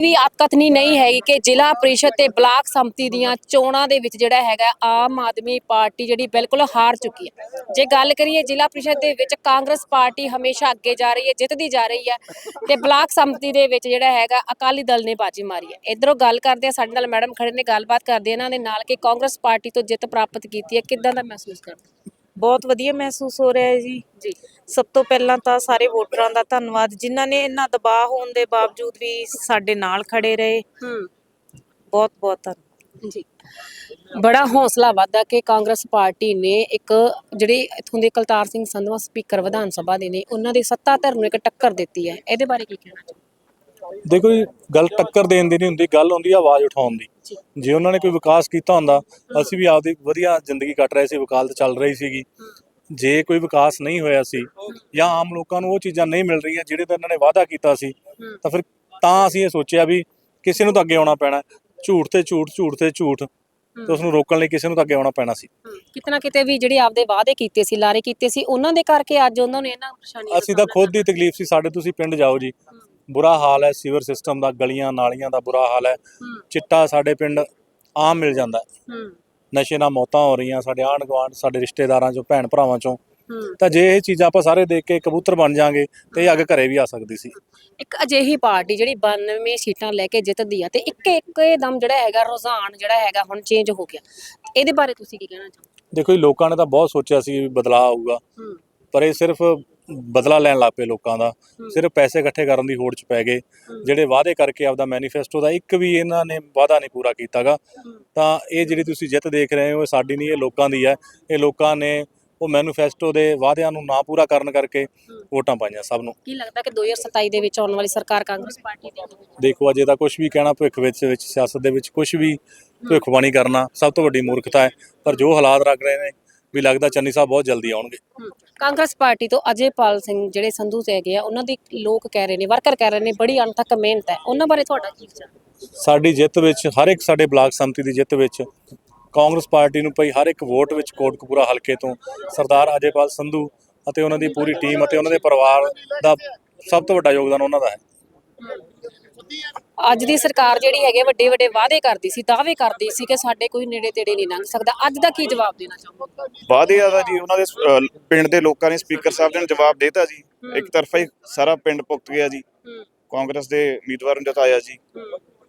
ਵੀ ਆਕਤਨੀ ਨਹੀਂ ਹੈਗੀ ਕਿ ਜ਼ਿਲ੍ਹਾ ਪ੍ਰੀਸ਼ਦ ਤੇ ਬਲਾਕ ਸੰਮਤੀ ਦੀਆਂ ਚੋਣਾਂ ਦੇ ਵਿੱਚ ਜਿਹੜਾ ਹੈਗਾ ਆਮ ਆਦਮੀ ਪਾਰਟੀ ਜਿਹੜੀ ਬਿਲਕੁਲ ਹਾਰ ਚੁੱਕੀ ਹੈ। ਜੇ ਗੱਲ ਕਰੀਏ ਜ਼ਿਲ੍ਹਾ ਪ੍ਰੀਸ਼ਦ ਦੇ ਵਿੱਚ ਕਾਂਗਰਸ ਪਾਰਟੀ ਹਮੇਸ਼ਾ ਅੱਗੇ ਜਾ ਰਹੀ ਹੈ, ਜਿੱਤਦੀ ਜਾ ਰਹੀ ਹੈ ਤੇ ਬਲਾਕ ਸੰਮਤੀ ਦੇ ਵਿੱਚ ਜਿਹੜਾ ਹੈਗਾ ਅਕਾਲੀ ਦਲ ਨੇ ਬਾਜੀ ਮਾਰੀ ਹੈ। ਇਧਰੋਂ ਗੱਲ ਕਰਦੇ ਆ ਸਾਡੇ ਨਾਲ ਮੈਡਮ ਖੜੇ ਨੇ, ਗੱਲਬਾਤ ਕਰਦੇ ਇਹਨਾਂ ਦੇ ਨਾਲ ਕਿ ਕਾਂਗਰਸ ਪਾਰਟੀ ਤੋਂ ਜਿੱਤ ਪ੍ਰਾਪਤ ਕੀਤੀ ਹੈ, ਕਿੱਦਾਂ ਦਾ ਮਹਿਸੂਸ ਕਰਦੇ ਬਹੁਤ ਵਧੀਆ ਮਹਿਸੂਸ ਹੋ ਰਿਹਾ ਹੈ ਜੀ। ਜੀ। ਸਭ ਤੋਂ ਪਹਿਲਾਂ ਤਾਂ ਸਾਰੇ ਵੋਟਰਾਂ ਦਾ ਧੰਨਵਾਦ। ਜਿਨ੍ਹਾਂ ਨੇ ਇੰਨਾ ਦਬਾਅ ਹੋਣ ਦੇ ਬਾਵਜੂਦ ਵੀ ਸਾਡੇ ਨਾਲ ਖੜੇ ਰਹੇ। ਹੂੰ। ਬਹੁਤ ਬਹੁਤ ਧੰਨਵਾਦ ਜੀ। ਬੜਾ ਹੌਸਲਾ ਵਾਦਾ ਕਿ ਕਾਂਗਰਸ ਪਾਰਟੀ ਨੇ ਇੱਕ ਜਿਹੜੇ ਇਥੋਂ ਦੇ ਕਲਤਾਰ ਸਿੰਘ ਸੰਧਵਾ ਸਪੀਕਰ ਵਿਧਾਨ ਸਭਾ ਦੇ ਨੇ ਉਹਨਾਂ ਦੇ ਸੱਤਾ ਧਿਰ ਨੂੰ ਇੱਕ ਟੱਕਰ ਦਿੱਤੀ ਹੈ। ਇਹਦੇ ਬਾਰੇ ਕੀ ਕਹਿਣਾ ਚਾਹੁੰਦੇ ਦੇਖੋ ਜੀ ਗੱਲ ਟੱਕਰ ਦੇਣ ਦੀ ਨਹੀਂ ਹੁੰਦੀ ਗੱਲ ਹੁੰਦੀ ਆ ਆਵਾਜ਼ ਉਠਾਉਣ ਦੀ। ਜੀ। ਉਹਨਾਂ ਨੇ ਕੋਈ ਵਿਕਾਸ ਕੀਤਾ ਹੁੰਦਾ ਅਸੀਂ ਵੀ ਆਪਦੀ ਵਧੀਆ ਜ਼ਿੰਦਗੀ ਕੱਟ ਰਹੇ ਸੀ ਵਕਾਲਤ ਚੱਲ ਰਹੀ ਸੀਗੀ। ਜੇ ਕੋਈ ਵਿਕਾਸ ਨਹੀਂ ਹੋਇਆ ਸੀ ਜਾਂ ਆਮ ਲੋਕਾਂ ਨੂੰ ਉਹ ਚੀਜ਼ਾਂ ਨਹੀਂ ਮਿਲ ਰਹੀਆਂ ਜਿਹੜੇ ਤਾਂ ਇਹਨਾਂ ਨੇ ਵਾਅਦਾ ਕੀਤਾ ਸੀ। ਤਾਂ ਫਿਰ ਤਾਂ ਅਸੀਂ ਇਹ ਸੋਚਿਆ ਵੀ ਕਿਸੇ ਨੂੰ ਤਾਂ ਅੱਗੇ ਆਉਣਾ ਪੈਣਾ। ਝੂਠ ਤੇ ਝੂਠ ਝੂਠ ਤੇ ਝੂਠ ਤੇ ਉਸ ਨੂੰ ਰੋਕਣ ਲਈ ਕਿਸੇ ਨੂੰ ਤਾਂ ਅੱਗੇ ਆਉਣਾ ਪੈਣਾ ਸੀ। ਕਿਤਨਾ ਕਿਤੇ ਵੀ ਜਿਹੜੇ ਆਪਦੇ ਵਾਅਦੇ ਕੀਤੇ ਸੀ ਲਾਰੇ ਕੀਤੇ ਸੀ ਉਹਨਾਂ ਦੇ ਕਰਕੇ ਅੱਜ ਉਹਨਾਂ ਨੂੰ ਇਹਨਾਂ ਪਰੇਸ਼ਾਨੀਆਂ ਦਾ ਅਸੀਂ ਤਾਂ ਖੁਦ ਦੀ ਤਕਲੀਫ ਸੀ ਸਾਡੇ ਤੁਸੀਂ ਪਿੰਡ ਜਾਓ ਜੀ। ਬੁਰਾ ਹਾਲ ਹੈ ਸੀਵਰ ਸਿਸਟਮ ਦਾ ਗਲੀਆਂ ਨਾਲੀਆਂ ਦਾ ਬੁਰਾ ਹਾਲ ਹੈ। ਚਿੱਟਾ ਸਾਡੇ ਪਿੰਡ ਆਮ ਮਿਲ ਜਾਂਦਾ ਹੈ। ਨਸ਼ੇ ਨਾਲ ਮੌਤਾਂ ਹੋ ਰਹੀਆਂ ਸਾਡੇ ਆਂਢ ਗੁਆਂਢ ਸਾਡੇ ਰਿਸ਼ਤੇਦਾਰਾਂ ਚੋਂ ਭੈਣ ਭਰਾਵਾਂ ਚੋਂ। ਤਾਂ ਜੇ ਇਹ ਚੀਜ਼ਾਂ ਆਪਾਂ ਸਾਰੇ ਦੇਖ ਕੇ ਕਬੂਤਰ ਬਣ ਜਾਾਂਗੇ ਤੇ ਇਹ ਅੱਗ ਘਰੇ ਵੀ ਆ ਸਕਦੀ ਸੀ। ਇੱਕ ਅਜਿਹੀ ਪਾਰਟੀ ਜਿਹੜੀ 92 ਸੀਟਾਂ ਲੈ ਕੇ ਜਿੱਤਦੀ ਆ ਤੇ ਇੱਕ ਇੱਕ ਦਮ ਜਿਹੜਾ ਹੈਗਾ ਰੁਝਾਨ ਜਿਹੜਾ ਹੈਗਾ ਹੁਣ ਚੇਂਜ ਹੋ ਗਿਆ। ਇਹਦੇ ਬਾਰੇ ਤੁਸੀਂ ਕੀ ਕਹਿਣਾ ਚਾਹੁੰਦੇ ਦੇਖੋ ਜੀ ਲੋਕਾਂ ਨੇ ਤਾਂ ਬਹੁਤ ਸੋਚਿਆ ਸੀ ਵੀ ਬਦਲਾਅ ਆਊਗਾ। ਪਰ ਇਹ ਸਿਰਫ ਬਦਲਾ ਲੈਣ ਲੱਗ ਪਏ ਲੋਕਾਂ ਦਾ। ਸਿਰਫ ਪੈਸੇ ਇਕੱਠੇ ਕਰਨ ਦੀ ਹੋੜ 'ਚ ਪੈ ਗਏ। ਜਿਹੜੇ ਵਾਅਦੇ ਕਰਕੇ ਆਪਦਾ ਮੈਨੀਫੈਸਟੋ ਦਾ ਇੱਕ ਵੀ ਇਹਨਾਂ ਨੇ ਵਾਅਦਾ ਨਹੀਂ ਪੂਰਾ ਕੀਤਾਗਾ ਤਾਂ ਇਹ ਜਿਹੜੀ ਤੁਸੀਂ ਜਿੱਤ ਦੇਖ ਰਹੇ ਹੋ ਇਹ ਸਾਡੀ ਨਹੀਂ ਇਹ ਲੋਕਾਂ ਦੀ ਹੈ। ਇਹ ਲੋਕਾਂ ਨੇ ਉਹ ਮੈਨੀਫੈਸਟੋ ਦੇ ਵਾਅਦਿਆਂ ਨੂੰ ਨਾ ਪੂਰਾ ਕਰਨ ਕਰਕੇ ਵੋਟਾਂ ਪਾਈਆਂ ਸਭ ਨੂੰ। ਕੀ ਲੱਗਦਾ ਕਿ 2027 ਦੇ ਵਿੱਚ ਆਉਣ ਵਾਲੀ ਸਰਕਾਰ ਕਾਂਗਰਸ ਪਾਰਟੀ ਦੀ? ਦੇਖੋ ਅਜੇ ਤਾਂ ਕੁਝ ਵੀ ਕਹਿਣਾ ਭਵਿੱਖ ਵਿੱਚ ਵਿੱਚ ਸਿਆਸਤ ਦੇ ਵਿੱਚ ਕੁਝ ਵੀ ਭਵਿੱਖਬਾਣੀ ਕਰਨਾ ਸਭ ਤੋਂ ਵੱਡੀ ਮੂਰਖਤਾ ਹੈ। ਪਰ ਜੋ ਹਾਲਾਤ ਰੱਖ ਰਹੇ ਨੇ ਵੀ ਲੱਗਦਾ ਚੰਨੀ ਸਾਹਿਬ ਬਹੁਤ ਜਲਦੀ ਆਉਣਗੇ। ਕਾਂਗਰਸ ਪਾਰਟੀ ਤੋਂ ਅਜੇਪਾਲ ਸਿੰਘ ਜਿਹੜੇ ਸੰਧੂ ਤੇ ਹੈਗੇ ਆ ਉਹਨਾਂ ਦੀ ਲੋਕ ਕਹਿ ਰਹੇ ਨੇ ਵਰਕਰ ਕਹਿ ਰਹੇ ਨੇ ਬੜੀ ਅਣਥੱਕ ਮਿਹਨਤ ਹੈ। ਉਹਨਾਂ ਬਾਰੇ ਤੁਹਾਡਾ ਕੀ ਵਿਚਾਰ? ਸਾਡੀ ਜਿੱਤ ਵਿੱਚ ਹਰ ਇੱਕ ਸਾਡੇ ਬਲਾਕ ਸੰਮਤੀ ਦੀ ਜਿੱਤ ਵਿੱਚ ਕਾਂਗਰਸ ਪਾਰਟੀ ਨੂੰ ਪਈ ਹਰ ਇੱਕ ਵੋਟ ਵਿੱਚ ਕੋਟਕਪੂਰਾ ਹਲਕੇ ਤੋਂ ਸਰਦਾਰ ਅਜੇਪਾਲ ਸੰਧੂ ਅਤੇ ਉਹਨਾਂ ਦੀ ਪੂਰੀ ਟੀਮ ਅਤੇ ਉਹਨਾਂ ਦੇ ਪਰਿਵਾਰ ਦਾ ਸਭ ਤੋਂ ਵੱਡਾ ਯੋਗਦਾਨ ਉਹਨਾਂ ਦਾ ਹੈ। ਅੱਜ ਦੀ ਸਰਕਾਰ ਜਿਹੜੀ ਹੈਗੇ ਵੱਡੇ ਵੱਡੇ ਵਾਅਦੇ ਕਰਦੀ ਸੀ ਦਾਅਵੇ ਕਰਦੀ ਸੀ ਕਿ ਸਾਡੇ ਕੋਈ ਨੇੜੇ ਤੇੜੇ ਨਹੀਂ ਲੰਘ ਸਕਦਾ। ਅੱਜ ਦਾ ਕੀ ਜਵਾਬ ਦੇਣਾ ਚਾਹੋਗੇ? ਵਾਅਦੇ ਦਾ ਜੀ ਉਹਨਾਂ ਦੇ ਅਹ, ਪਿੰਡ ਦੇ ਲੋਕਾਂ ਨੇ ਸਪੀਕਰ ਸਾਹਿਬ ਨੇ ਜਵਾਬ ਦੇਤਾ ਜੀ। ਇੱਕ ਤਰਫਾ ਹੀ ਸਾਰਾ ਪਿੰਡ ਭੁਗਤ ਗਿਆ ਜੀ। ਕਾਂਗਰਸ ਦੇ ਉਮੀਦਵਾਰ ਨੂੰ ਜਿਤਾਇਆ ਜੀ।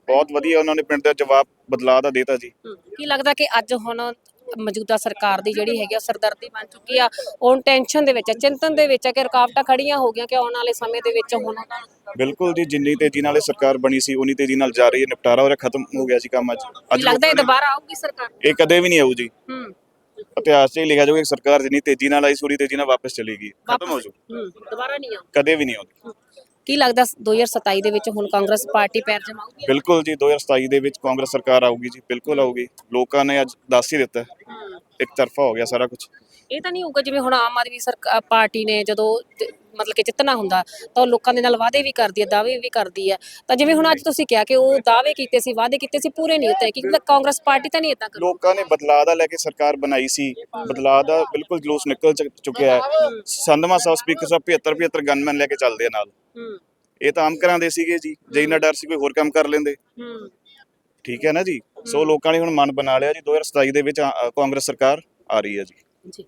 ਬਹੁਤ ਵਧੀਆ ਉਹਨਾਂ ਨੇ ਪਿੰਡ ਦਾ ਜਵਾਬ ਬਦਲਾਅ ਦਾ ਦੇਤਾ ਜੀ। ਕੀ ਲੱਗਦਾ ਕਿ ਅੱਜ ਹੁਣ ਮੌਜੂਦਾ ਸਰਕਾਰ ਦੀ ਜਿਹੜੀ ਹੈਗੀ ਆ ਸਰਦਰਦੀ ਬਣ ਚੁੱਕੀ ਆ। ਹੁਣ ਟੈਨਸ਼ਨ ਦੇ ਵਿੱਚ ਆ ਚਿੰਤਨ ਦੇ ਵਿੱਚ ਆ ਕਿ ਰੁਕਾਵਟਾਂ ਖੜੀਆਂ ਹੋ ਗਈਆਂ ਕਿ ਆਉਣ ਵਾਲੇ ਸਮੇਂ ਦੇ ਵਿੱਚ ਹੁਣ ਬਿਲਕੁਲ ਜੀ ਜਿੰਨੀ ਤੇਜ਼ੀ ਨਾਲ ਇਹ ਸਰਕਾਰ ਬਣੀ ਸੀ ਉਨੀ ਤੇਜ਼ੀ ਨਾਲ ਜਾ ਰਹੀ ਹੈ ਨਿਪਟਾਰਾ ਹੋ ਰਿਹਾ ਖਤਮ ਹੋ ਗਿਆ ਸੀ ਕੰਮ ਅੱਜ। ਕੀ ਲੱਗਦਾ ਇਹ ਦੁਬਾਰਾ ਆਊਗੀ ਸਰਕਾਰ? ਇਹ ਕਦੇ ਵੀ ਨਹੀਂ ਆਊ ਜੀ। ਹੂੰ। ਇਤਿਹਾਸ 'ਚ ਹੀ ਲਿਖਿਆ ਜਾਊਗਾ ਕਿ ਸਰਕਾਰ ਜਿੰਨੀ ਤੇਜ਼ੀ ਨਾਲ ਆਈ ਸੂਰੀ ਤੇਜ਼ੀ ਨਾਲ ਵਾਪਸ ਚਲੇਗੀ ਖਤਮ ਹੋ ਹੂੰ ਦੁਬਾਰਾ ਨਹੀਂ ਆਊ ਕਦੇ ਵੀ ਨਹੀਂ ਆਉਂਦੀ। ਕੀ ਲੱਗਦਾ 2027 ਦੇ ਵਿੱਚ ਹੁਣ ਕਾਂਗਰਸ ਪਾਰਟੀ ਪੈਰ ਜਮਾਊਗੀ? ਬਿਲਕੁਲ ਜੀ 2027 ਦੇ ਵਿੱਚ ਕਾਂਗਰਸ ਸਰਕਾਰ ਆਊਗੀ ਜੀ ਬਿਲਕੁਲ ਆਊਗੀ। ਲੋਕਾਂ ਨੇ ਅੱਜ ਦੱਸ ਹੀ। ਦਿੱਤਾ ਇੱਕ ਤਰਫਾ ਹੋ ਗਿਆ ਸਾਰਾ ਕੁਝ ਇਹ ਤਾਂ ਨਹੀਂ ਹੋਊਗਾ ਜਿਵੇਂ ਹੁਣ ਆਮ ਆਦਮੀ ਸਰਕਾਰ ਪਾਰਟੀ ਨੇ ਜਦੋਂ ਮਤਲਬ ਕਿ ਜਿੱਤਣਾ ਹੁੰਦਾ ਤਾਂ ਉਹ ਲੋਕਾਂ ਦੇ ਨਾਲ ਵਾਅਦੇ ਵੀ ਕਰਦੀ ਹੈ ਦਾਅਵੇ ਵੀ ਕਰਦੀ ਹੈ। ਤਾਂ ਜਿਵੇਂ ਹੁਣ ਅੱਜ ਤੁਸੀਂ ਕਿਹਾ ਕਿ ਉਹ ਦਾਅਵੇ ਕੀਤੇ ਸੀ ਵਾਅਦੇ ਕੀਤੇ ਸੀ ਪੂਰੇ ਨਹੀਂ ਹੁੰਦੇ ਕਿ ਕਾਂਗਰਸ ਪਾਰਟੀ ਤਾਂ ਨਹੀਂ ਇਦਾਂ ਕਰਦੀ। ਲੋਕਾਂ ਨੇ ਬਦਲਾਅ ਦਾ ਲੈ ਕੇ ਸਰਕਾਰ ਬਣਾਈ ਸੀ ਬਦਲਾਅ ਦਾ ਬਿਲਕੁਲ ਜਲੂਸ ਨਿਕਲ ਚੁੱਕਿਆ ਹੈ। ਸੰਧਮਾ ਸਾਹਿਬ ਸਪੀਕਰ ਸਾਹਿਬ 75 75 ਗਨਮੈਨ ਲੈ ਕੇ ਚੱਲਦੇ ਆ ਨਾਲ। ਇਹ ਤਾਂ ਆਮ ਘਰਾਂ ਦੇ ਸੀਗੇ ਜੀ ਜੇ ਇੰਨਾ ਡਰ ਸੀ ਕੋਈ ਹੋਰ ਕੰਮ ਕਰ ਲੈਂਦੇ। ਹੂੰ। ਠੀਕ ਹੈ ਨਾ ਜੀ? ਸੋ ਲੋਕਾਂ ਨੇ ਹੁਣ ਮਨ ਬਣਾ ਲਿਆ ਜੀ 2027 ਦੇ ਵਿੱਚ ਕਾਂਗਰਸ ਸਰਕਾਰ ਆ ਰਹੀ ਹੈ ਜੀ। ਜੀ।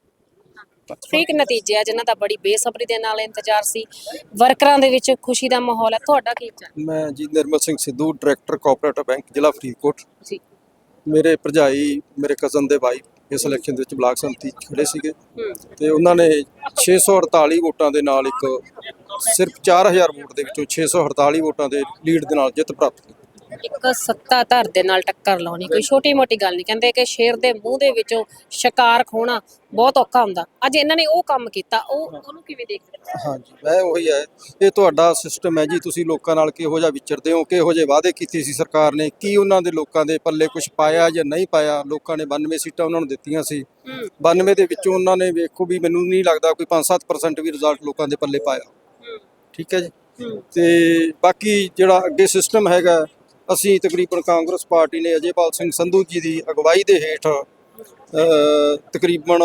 ਠੀਕ ਨਤੀਜੇ ਆ ਜਿਨ੍ਹਾਂ ਦਾ ਬੜੀ ਬੇਸਬਰੀ ਦੇ ਨਾਲ ਇੰਤਜ਼ਾਰ ਸੀ। ਵਰਕਰਾਂ ਦੇ ਵਿੱਚ ਖੁਸ਼ੀ ਦਾ ਮਾਹੌਲ ਹੈ ਤੁਹਾਡਾ ਕੀ ਵਿਚਾਰ? ਮੈਂ ਜੀ Nirmal Singh Sidhu director cooperative bank ਜ਼ਿਲ੍ਹਾ ਫਰੀਦਕੋਟ। ਜੀ। ਮੇਰੇ ਭਰਜਾਈ ਮੇਰੇ ਕਜ਼ਨ ਦੇ ਭਾਈ ਇਸ ਇਲੈਕਸ਼ਨ ਦੇ ਵਿੱਚ ਬਲਾਕ ਸੰਮਤੀ ਖੜੇ ਸੀਗੇ। ਤੇ ਉਹਨਾਂ ਨੇ 648 ਵੋਟਾਂ ਦੇ ਨਾਲ ਇੱਕ ਸਿਰਫ 4000 ਵੋਟ ਦੇ ਵਿੱਚੋਂ 648 ਵੋਟਾਂ ਦੇ ਲੀਡ ਦੇ ਨਾਲ ਜਿੱਤ ਪ੍ਰਾਪਤ ਕੀਤੀ। ਇੱਕ ਸੱਤਾਧਰ ਦੇ ਨਾਲ ਟੱਕਰ ਲਾਉਣੀ ਕੋਈ ਛੋਟੀ ਮੋਟੀ ਗੱਲ ਨਹੀਂ। ਕਹਿੰਦੇ ਕਿ ਸ਼ੇਰ ਦੇ ਮੂੰਹ ਦੇ ਵਿੱਚੋਂ ਸ਼ਿਕਾਰ ਖੋਣਾ ਬਹੁਤ ਔਖਾ ਹੁੰਦਾ। ਅੱਜ ਇਹਨਾਂ ਨੇ ਉਹ ਕੰਮ ਕੀਤਾ ਉਹ ਉਹਨੂੰ ਕਿਵੇਂ ਦੇਖਦੇ ਹੋ? ਹਾਂਜੀ ਮੈਂ ਉਹੀ ਹੈ ਇਹ ਤੁਹਾਡਾ ਸਿਸਟਮ ਹੈ ਜੀ ਤੁਸੀਂ ਲੋਕਾਂ ਨਾਲ ਕਿਹੋ ਜਿਹਾ ਵਿਚਰਦੇ ਹੋ ਕਿਹੋ ਜਿਹੇ ਵਾਅਦੇ ਕੀਤੇ ਸੀ ਸਰਕਾਰ ਨੇ ਕੀ ਉਹਨਾਂ ਦੇ ਲੋਕਾਂ ਦੇ ਪੱਲੇ ਕੁਝ ਪਾਇਆ ਜਾਂ ਨਹੀਂ ਪਾਇਆ? ਲੋਕਾਂ ਨੇ 92 ਸੀਟਾਂ ਉਹਨਾਂ ਨੂੰ ਦਿੱਤੀਆਂ ਸੀ। ਹੂੰ। 92 ਦੇ ਵਿੱਚੋਂ ਉਹਨਾਂ ਨੇ ਵੇਖੋ ਵੀ ਮੈਨੂੰ ਨਹੀਂ ਲੱਗਦਾ ਕੋਈ 5-7% ਵੀ ਰਿਜ਼ਲਟ ਲੋਕਾਂ ਦੇ ਪੱਲੇ ਪਾਇਆ। ਠੀਕ ਹੈ ਜੀ? ਤੇ ਬਾਕੀ ਜਿਹੜਾ ਅੱਗੇ ਸਿਸਟਮ ਹੈਗਾ ਅਸੀਂ ਤਕਰੀਬਨ ਕਾਂਗਰਸ ਪਾਰਟੀ ਨੇ ਅਜੇਪਾਲ ਸਿੰਘ ਸੰਧੂ ਜੀ ਦੀ ਅਗਵਾਈ ਦੇ ਹੇਠ ਤਕਰੀਬਨ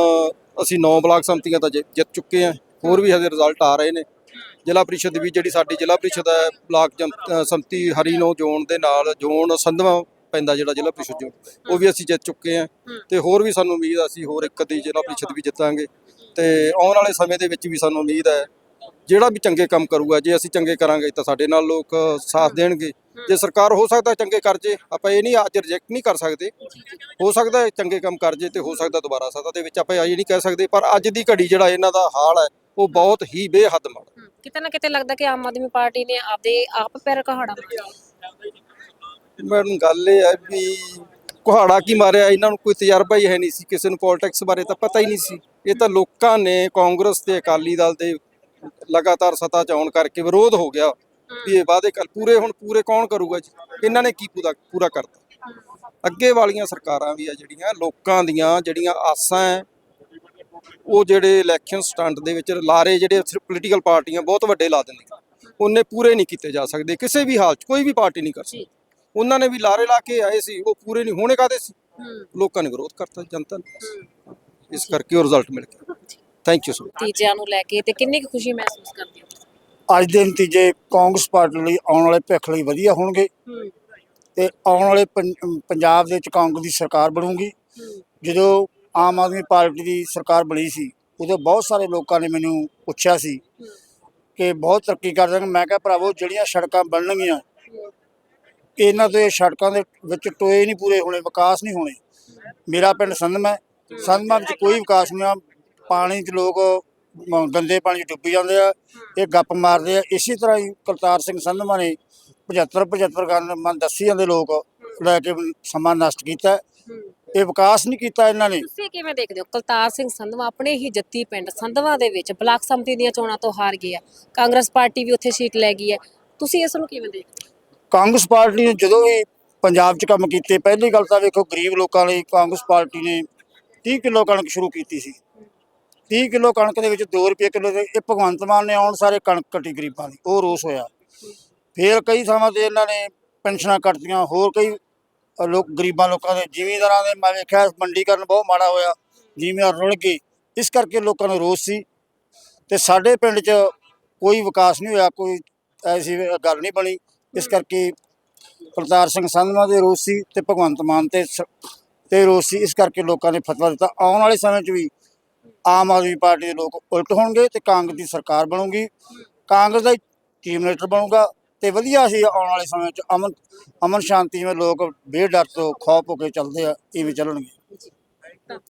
ਅਸੀਂ 9 ਬਲਾਕ ਸੰਮਤੀਆਂ ਤਾਂ ਜਿ- ਜਿੱਤ ਚੁੱਕੇ ਹਾਂ। ਹੋਰ ਵੀ ਹਜੇ ਰਿਜ਼ਲਟ ਆ ਰਹੇ ਨੇ। ਜ਼ਿਲ੍ਹਾ ਪ੍ਰੀਸ਼ਦ ਵੀ ਜਿਹੜੀ ਸਾਡੀ ਜ਼ਿਲ੍ਹਾ ਪ੍ਰੀਸ਼ਦ ਹੈ, ਬਲਾਕ ਜਨ- ਸੰਮਤੀ ਹਰੀਨੋ ਜ਼ੋਨ ਦੇ ਨਾਲ ਜ਼ੋਨ ਸੰਧਵਾ ਪੈਂਦਾ ਜਿਹੜਾ ਜ਼ਿਲ੍ਹਾ ਪ੍ਰੀਸ਼ਦ ਜੋ ਉਹ ਵੀ ਅਸੀਂ ਜਿੱਤ ਚੁੱਕੇ ਹਾਂ। ਤੇ ਹੋਰ ਵੀ ਸਾਨੂੰ ਉਮੀਦ ਆ, ਅਸੀਂ ਹੋਰ ਇੱਕ ਅੱਧੀ ਜ਼ਿਲ੍ਹਾ ਪ੍ਰੀਸ਼ਦ ਵੀ ਜਿੱਤਾਂਗੇ। ਤੇ ਆਉਣ ਵਾਲੇ ਸਮੇਂ ਦੇ ਵਿੱਚ ਵੀ ਸਾਨੂੰ ਉਮੀਦ ਹੈ, ਜਿਹੜਾ ਵੀ ਚੰਗੇ ਕੰਮ ਕਰੂਗਾ, ਜੇ ਅਸੀਂ ਚੰਗੇ ਕਰਾਂਗੇ ਤਾਂ ਸਾਡੇ ਨਾਲ ਲੋਕ ਸਾਥ ਦੇਣਗੇ। ਜੇ ਸਰਕਾਰ ਹੋ ਸਕਦਾ ਚੰਗੇ ਕਰ ਜੇ ਆਪਾਂ ਇਹ ਨਹੀਂ ਅੱਜ ਰਿਜੈਕਟ ਨਹੀਂ ਕਰ ਸਕਦੇ। ਹੋ ਸਕਦਾ ਹੈ ਚੰਗੇ ਕੰਮ ਕਰ ਜੇ ਤੇ ਹੋ ਸਕਦਾ ਦੁਬਾਰਾ ਸੱਤਾ ਦੇ ਵਿੱਚ ਆਪਾਂ ਇਹ ਨਹੀਂ ਕਹਿ ਸਕਦੇ ਪਰ ਅੱਜ ਦੀ ਘੜੀ ਜਿਹੜਾ ਇਹਨਾਂ ਦਾ ਹਾਲ ਹੈ ਉਹ ਬਹੁਤ ਹੀ ਬੇਹੱਦ ਮਾੜਾ ਕਿਤੇ ਨਾ ਕਿਤੇ ਲੱਗਦਾ ਕਿ ਆਮ ਆਦਮੀ ਪਾਰਟੀ ਨੇ ਆਪਦੇ ਆਪ ਪੈਰ ਕਹਾੜਾ ਮੈਡਮ ਗੱਲ ਇਹ ਹੈ ਵੀ ਕੁਹਾੜਾ ਕੀ ਮਾਰਿਆ ਇਹਨਾਂ ਨੂੰ ਕੋਈ ਤਜਰਬਾ ਹੀ ਹੈ ਨਹੀਂ ਸੀ ਕਿਸੇ ਨੂੰ ਪੋਲਿਟਿਕਸ ਬਾਰੇ ਤਾਂ ਪਤਾ ਹੀ ਨਹੀਂ ਸੀ। ਇਹ ਤਾਂ ਲੋਕਾਂ ਨੇ ਕਾਂਗਰਸ ਤੇ ਅਕਾਲੀ ਦਲ ਦੇ ਲਗਾਤਾਰ ਸੱਤਾ ਚ ਆਉਣ ਕਰਕੇ ਵਿਰੋਧ ਹੋ ਗਿਆ। ਵੀ ਇਹ ਵਾਅਦੇ ਕੱਲ ਪੂਰੇ ਹੁਣ ਪੂਰੇ ਕੌਣ ਕਰੂਗਾ ਜੀ? ਇਹਨਾਂ ਨੇ ਕੀ ਪੂਰਾ ਪੂਰਾ ਕਰਤਾ? ਅੱਗੇ ਵਾਲੀਆਂ ਸਰਕਾਰਾਂ ਵੀ ਆ ਜਿਹੜੀਆਂ ਲੋਕਾਂ ਦੀਆਂ ਜਿਹੜੀਆਂ ਆਸਾਂ ਹੈ ਉਹ ਜਿਹੜੇ ਇਲੈਕਸ਼ਨ ਸਟੰਟ ਦੇ ਵਿੱਚ ਲਾਰੇ ਜਿਹੜੇ ਪੋਲੀਟੀਕਲ ਪਾਰਟੀਆਂ ਬਹੁਤ ਵੱਡੇ ਲਾ ਦਿੰਦੀਆਂ। ਉਹਨੇ ਪੂਰੇ ਨਹੀਂ ਕੀਤੇ ਜਾ ਸਕਦੇ ਕਿਸੇ ਵੀ ਹਾਲ 'ਚ ਕੋਈ ਵੀ ਪਾਰਟੀ ਨਹੀਂ ਕਰ ਸਕਦੀ। ਉਹਨਾਂ ਨੇ ਵੀ ਲਾਰੇ ਲਾ ਕੇ ਆਏ ਸੀ ਉਹ ਪੂਰੇ ਨਹੀਂ ਹੋਣੇ ਕਾਦੇ ਸੀ? ਲੋਕਾਂ ਨੇ ਵਿਰੋਧ ਕਰਤਾ ਜਨਤਾ ਨੇ। ਇਸ ਕਰਕੇ ਉਹ ਰਿਜ਼ਲਟ ਮਿਲ ਗਿਆ। ਥੈਂਕ ਯੂ ਸੋ ਤੀਜਿਆਂ ਨੂੰ ਲੈ ਕੇ ਤੇ ਕਿੰਨੀ ਖੁਸ਼ੀ ਮਹਿਸੂਸ ਕਰਦੇ ਹੋ? ਅੱਜ ਦੇ ਨਤੀਜੇ ਕਾਂਗਰਸ ਪਾਰਟੀ ਲਈ ਆਉਣ ਵਾਲੇ ਭਵਿੱਖ ਲਈ ਵਧੀਆ ਹੋਣਗੇ। ਹੂੰ ਤੇ ਆਉਣ ਵਾਲੇ ਪੰ- ਪੰਜਾਬ ਦੇ ਵਿੱਚ ਕਾਂਗਰਸ ਦੀ ਸਰਕਾਰ ਬਣੂਗੀ। ਜਦੋਂ ਆਮ ਆਦਮੀ ਪਾਰਟੀ ਦੀ ਸਰਕਾਰ ਬਣੀ ਸੀ, ਉਦੋਂ ਬਹੁਤ ਸਾਰੇ ਲੋਕਾਂ ਨੇ ਮੈਨੂੰ ਪੁੱਛਿਆ ਸੀ ਕਿ ਬਹੁਤ ਤਰੱਕੀ ਕਰ ਦੇਣਗੇ। ਮੈਂ ਕਿਹਾ, ਭਰਾਵੋ, ਜਿਹੜੀਆਂ ਸੜਕਾਂ ਬਣਨਗੀਆਂ, ਇਹਨਾਂ ਤੋਂ ਇਹ ਸੜਕਾਂ ਦੇ ਵਿੱਚ ਟੋਏ ਨਹੀਂ ਪੂਰੇ ਹੋਣੇ, ਵਿਕਾਸ ਨਹੀਂ ਹੋਣੇ। ਮੇਰਾ ਪਿੰਡ ਸੰਧਮਾ ਹੈ। ਸੰਧਮਾ ਵਿੱਚ ਕੋਈ ਵਿਕਾਸ ਨਹੀਂ ਆ ਪਾਣੀ 'ਚ ਲੋਕ ਗੰਦੇ ਪਾਣੀ 'ਚ ਡੁੱਬੀ ਜਾਂਦੇ ਆ ਇਹ ਗੱਪ ਮਾਰਦੇ ਆ। ਇਸੇ ਤਰ੍ਹਾਂ ਹੀ ਕਰਤਾਰ ਸਿੰਘ ਸੰਧਮਾ ਨੇ 75 75 ਗਨ ਮਨ ਦੱਸੀ ਜਾਂਦੇ ਲੋਕ ਲੈ ਕੇ ਸਮਾਂ ਨਸ਼ਟ ਕੀਤਾ। ਇਹ ਵਿਕਾਸ ਨਹੀਂ ਕੀਤਾ ਇਹਨਾਂ ਨੇ। ਤੁਸੀਂ ਕਿਵੇਂ ਦੇਖਦੇ ਹੋ? ਕਲਤਾਰ ਸਿੰਘ ਸੰਧਵਾ ਆਪਣੇ ਹੀ ਜੱਤੀ ਪਿੰਡ ਸੰਧਵਾ ਦੇ ਵਿੱਚ ਬਲਾਕ ਸੰਮਤੀ ਦੀਆਂ ਚੋਣਾਂ ਤੋਂ ਹਾਰ ਗਿਆ ਕਾਂਗਰਸ ਪਾਰਟੀ ਵੀ ਉੱਥੇ ਸੀਟ ਲੈ ਗਈ ਹੈ। ਤੁਸੀਂ ਇਸ ਨੂੰ ਕਿਵੇਂ ਦੇਖਦੇ ਹੋ? ਕਾਂਗਰਸ ਪਾਰਟੀ ਨੇ ਜਦੋਂ ਵੀ ਪੰਜਾਬ 'ਚ ਕੰਮ ਕੀਤੇ ਪਹਿਲੀ ਗੱਲ ਤਾਂ ਵੇਖੋ ਗਰੀਬ ਲੋਕਾਂ ਲਈ ਕਾਂਗਰਸ ਪਾਰਟੀ ਨੇ 30 ਕਿਲੋ ਕਣਕ ਸ਼ੁਰੂ ਕੀਤੀ ਸੀ। 30 ਕਿਲੋ ਕਣਕ ਦੇ ਵਿੱਚ 2 ਰੁਪਏ ਕਿਲੋ ਦੇ, ਇਹ ਭਗਵੰਤ ਮਾਨ ਨੇ ਆਉਣ ਸਾਰੇ ਕਣਕ ਕੱਟੀ ਗਰੀਬਾਂ ਦੀ, ਉਹ ਰੋਸ ਹੋਇਆ। ਫਿਰ ਕਈ ਥਾਵਾਂ ਤੇ ਇਹਨਾਂ ਨੇ ਪੈਨਸ਼ਨਾਂ ਕੱਟਤੀਆਂ, ਹੋਰ ਕਈ ਲੋਕ, ਗਰੀਬਾਂ ਲੋਕਾਂ ਦੇ, ਜ਼ਿਮੀਂਦਾਰਾਂ ਦੇ, ਮੈਂ ਵੇਖਿਆ ਮੰਡੀਕਰਨ ਬਹੁਤ ਮਾੜਾ ਹੋਇਆ, ਜ਼ਿਮੀਂਦਾਰ ਰੁਲ ਗਏ। ਇਸ ਕਰਕੇ ਲੋਕਾਂ ਨੂੰ ਰੋਸ ਸੀ ਤੇ ਸਾਡੇ ਪਿੰਡ 'ਚ ਕੋਈ ਵਿਕਾਸ ਨਹੀਂ ਹੋਇਆ, ਕੋਈ ਐਸੀ ਗੱਲ ਨਹੀਂ ਬਣੀ। ਇਸ ਕਰਕੇ ਕਰਤਾਰ ਸਿੰਘ ਸੰਧਵਾ ਦੇ ਰੋਸ ਸੀ ਤੇ ਭਗਵੰਤ ਮਾਨ ਤੇ ਸ- ਤੇ ਰੋਸ ਸੀ। ਇਸ ਕਰਕੇ ਲੋਕਾਂ ਨੇ ਫਤਵਾ ਦਿੱਤਾ। ਆਉਣ ਵਾਲੇ ਸਮੇਂ 'ਚ ਵੀ ਆਮ ਆਦਮੀ ਪਾਰਟੀ ਦੇ ਲੋਕ ਉਲਟ ਹੋਣਗੇ ਤੇ ਕਾਂਗਰਸ ਦੀ ਸਰਕਾਰ ਬਣੂਗੀ। ਕਾਂਗਰਸ ਦਾ ਚੀਫ ਮਿਨਿਸਟਰ ਬਣੂਗਾ ਤੇ ਵਧੀਆ ਸੀ ਆਉਣ ਵਾਲੇ ਸਮੇਂ 'ਚ। ਅਮਨ ਅਮਨ ਸ਼ਾਂਤੀ ਜਿਵੇਂ ਲੋਕ ਬੇਡਰ ਤੋਂ ਖੌਫ ਹੋ ਕੇ ਚੱਲਦੇ ਆ ਇਵੇਂ ਚੱਲਣਗੇ।